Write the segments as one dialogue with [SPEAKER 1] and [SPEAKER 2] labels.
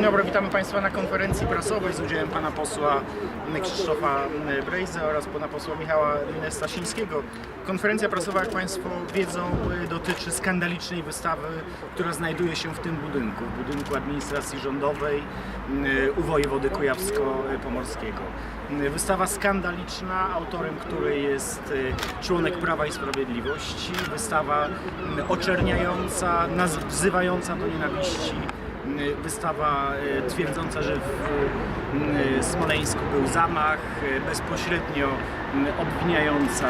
[SPEAKER 1] Dzień dobry, witamy Państwa na konferencji prasowej z udziałem pana posła Krzysztofa Brejzy oraz pana posła Michała Stasińskiego. Konferencja prasowa, jak Państwo wiedzą, dotyczy skandalicznej wystawy, która znajduje się w tym budynku, w budynku administracji rządowej u wojewody kujawsko-pomorskiego. Wystawa skandaliczna, autorem której jest członek Prawa i Sprawiedliwości. Wystawa oczerniająca, naz- wzywająca do nienawiści wystawa e, twierdząca, że w m, Smoleńsku był zamach, bezpośrednio obwiniająca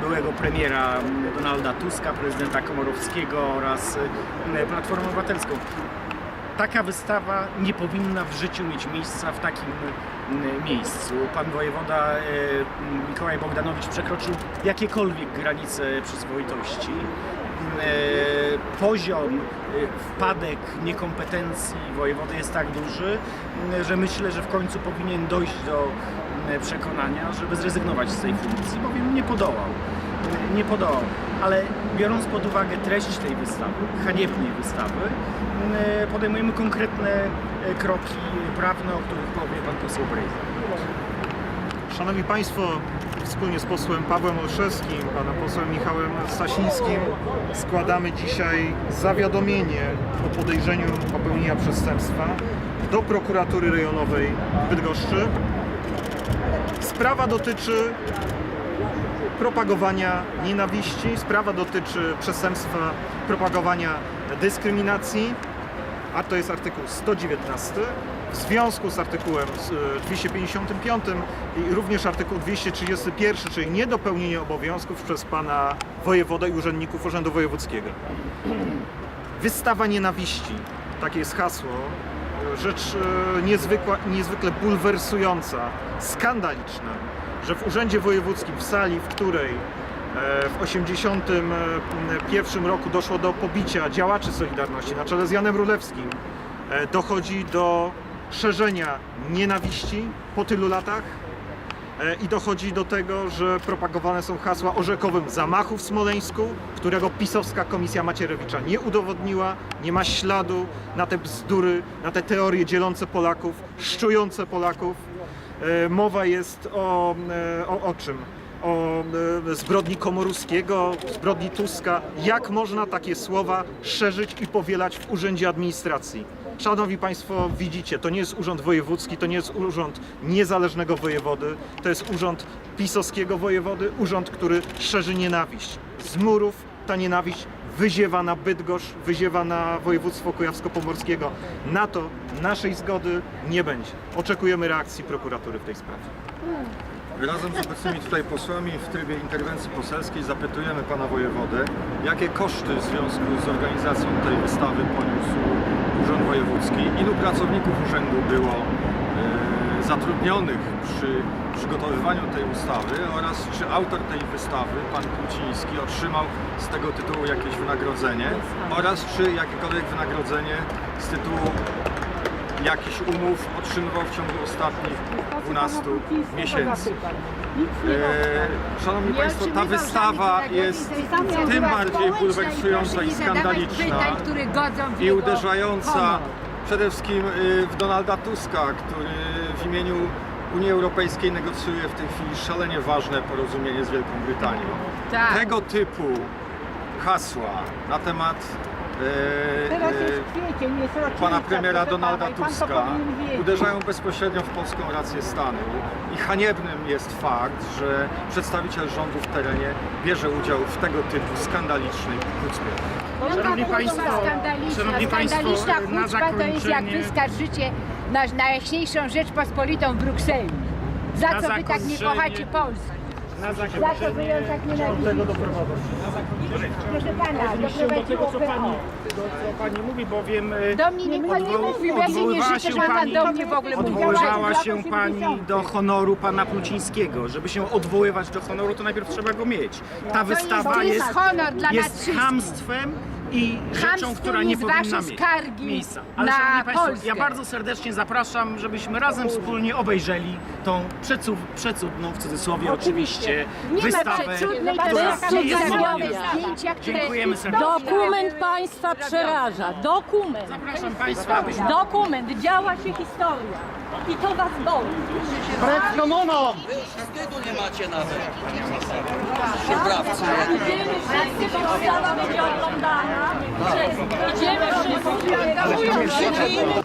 [SPEAKER 1] byłego premiera Donalda Tuska, prezydenta Komorowskiego oraz Platformę Obywatelską. Taka wystawa nie powinna w życiu mieć miejsca w takim miejscu. Pan wojewoda Mikołaj Bogdanowicz przekroczył jakiekolwiek granice przyzwoitości. Poziom e, wpadek niekompetencji wojewody jest tak duży, m, że myślę, że w końcu powinien dojść do m, przekonania, żeby zrezygnować z tej funkcji, bowiem nie podołał. Nie podołał. Ale biorąc pod uwagę treść tej wystawy, haniebnej wystawy, podejmujemy konkretne kroki prawne, o których powie pan poseł Brejza.
[SPEAKER 2] Szanowni Państwo, wspólnie z posłem Pawłem Olszewskim, panem posłem Michałem Stasińskim składamy dzisiaj zawiadomienie o podejrzeniu popełnienia przestępstwa do prokuratury rejonowej w Bydgoszczy. Sprawa dotyczy propagowania nienawiści, sprawa dotyczy przestępstwa propagowania dyskryminacji, a to jest artykuł 119. W związku z artykułem z, e, 255 i również artykuł 231, czyli niedopełnienie obowiązków przez pana wojewodę i urzędników Urzędu Wojewódzkiego. Wystawa nienawiści, takie jest hasło, rzecz e, niezwykła, niezwykle bulwersująca, skandaliczna, że w Urzędzie Wojewódzkim, w sali, w której e, w 1981 roku doszło do pobicia działaczy Solidarności na czele z Janem Rulewskim, e, dochodzi do szerzenia nienawiści po tylu latach e, i dochodzi do tego, że propagowane są hasła o rzekowym zamachu w Smoleńsku, którego pisowska komisja Macierewicza nie udowodniła, nie ma śladu na te bzdury, na te teorie dzielące Polaków, szczujące Polaków. E, Mowa jest o, e, o, o czym? O zbrodni Komoruskiego, zbrodni Tuska. Jak można takie słowa szerzyć i powielać w Urzędzie Administracji? Szanowni Państwo, widzicie, to nie jest urząd wojewódzki, to nie jest urząd niezależnego wojewody, to jest urząd pisowskiego wojewody, urząd, który szerzy nienawiść. Z murów ta nienawiść wyziewa na Bydgoszcz, wyziewa na województwo kujawsko-pomorskiego. Na to naszej zgody nie będzie. Oczekujemy reakcji prokuratury w tej sprawie.
[SPEAKER 3] Razem z obecnymi tutaj posłami w trybie interwencji poselskiej zapytujemy pana wojewodę, jakie koszty w związku z organizacją tej wystawy poniósł Urząd Wojewódzki, ilu pracowników urzędu było e, zatrudnionych przy przygotowywaniu tej ustawy oraz czy autor tej wystawy, pan Kruciński, otrzymał z tego tytułu jakieś wynagrodzenie? Oraz czy jakiekolwiek wynagrodzenie z tytułu jakichś umów otrzymywał w ciągu ostatnich 12 miesięcy. E, Szanowni Państwo, ta wystawa jest tym bardziej bulwersująca i skandaliczna i uderzająca przede wszystkim y, w Donalda Tuska, który w imieniu Unii Europejskiej negocjuje w tej chwili szalenie ważne porozumienie z Wielką Brytanią.
[SPEAKER 4] Tak.
[SPEAKER 3] Tego typu hasła na temat e,
[SPEAKER 4] Teraz
[SPEAKER 3] e,
[SPEAKER 4] jest kwiecień, jest rocznica,
[SPEAKER 3] pana premiera
[SPEAKER 4] proszę
[SPEAKER 3] Donalda
[SPEAKER 4] pana, i pan to
[SPEAKER 3] Tuska
[SPEAKER 4] powinien wiedzieć.
[SPEAKER 3] uderzają bezpośrednio w polską rację stanu i haniebnym jest fakt, że przedstawiciel rządu w terenie bierze udział w tego typu skandalicznej chucpie.
[SPEAKER 1] Szanowni Państwo,
[SPEAKER 4] skandaliczna,
[SPEAKER 1] Szanowni Państwo,
[SPEAKER 4] skandaliczna
[SPEAKER 1] na
[SPEAKER 4] to jest jak
[SPEAKER 1] zakończenie-
[SPEAKER 4] wy skarżycie na najjaśniejszą Rzeczpospolitą w Brukseli. Za
[SPEAKER 1] Na
[SPEAKER 4] co wy tak nie
[SPEAKER 1] zakończenie-
[SPEAKER 4] kochacie Polski?
[SPEAKER 1] Na
[SPEAKER 4] Za co wy ją
[SPEAKER 1] zakończenie
[SPEAKER 4] tak nienawidzicie? Proszę pana,
[SPEAKER 1] odniesię do tego,
[SPEAKER 4] doprowadziło
[SPEAKER 1] co pani,
[SPEAKER 4] PO.
[SPEAKER 1] do, co pani mówi, bowiem e,
[SPEAKER 4] Do mnie nikt nie
[SPEAKER 1] odwoł-
[SPEAKER 4] mówił, ja się nie
[SPEAKER 1] odwoływała
[SPEAKER 4] życzę,
[SPEAKER 1] się
[SPEAKER 4] że ona
[SPEAKER 1] pani-
[SPEAKER 4] do mnie w ogóle mówiła.
[SPEAKER 1] Odwoływała się pani
[SPEAKER 4] 80.
[SPEAKER 1] do honoru pana Plucińskiego. Żeby się odwoływać do honoru, to najpierw trzeba go mieć. Ta wystawa
[SPEAKER 4] to jest
[SPEAKER 1] jest,
[SPEAKER 4] honor dla nas
[SPEAKER 1] jest
[SPEAKER 4] wszystkich.
[SPEAKER 1] chamstwem i rzeczą,
[SPEAKER 4] Chamstwo
[SPEAKER 1] która nie
[SPEAKER 4] jest
[SPEAKER 1] powinna
[SPEAKER 4] wasze
[SPEAKER 1] mieć
[SPEAKER 4] skargi
[SPEAKER 1] miejsca. Ale
[SPEAKER 4] na
[SPEAKER 1] szanowni Państwo,
[SPEAKER 4] Polskę.
[SPEAKER 1] ja bardzo serdecznie zapraszam, żebyśmy razem wspólnie obejrzeli tą przecud, przecudną, w cudzysłowie oczywiście,
[SPEAKER 4] Nie ma
[SPEAKER 1] wystawę,
[SPEAKER 4] przecudnej, to
[SPEAKER 1] która
[SPEAKER 4] jest
[SPEAKER 1] nie jest
[SPEAKER 4] zdjęcia, które...
[SPEAKER 1] Dziękujemy serdecznie.
[SPEAKER 5] Dokument państwa przeraża. Dokument.
[SPEAKER 1] Zapraszam Państwa, abyśmy
[SPEAKER 5] Dokument. Działa się historia. I to was boli.
[SPEAKER 6] Wstydu nie macie nawet. Sprawcy.
[SPEAKER 5] Idziemy wszyscy, bo ustawa będzie oglądana. Przez- Idziemy wszyscy.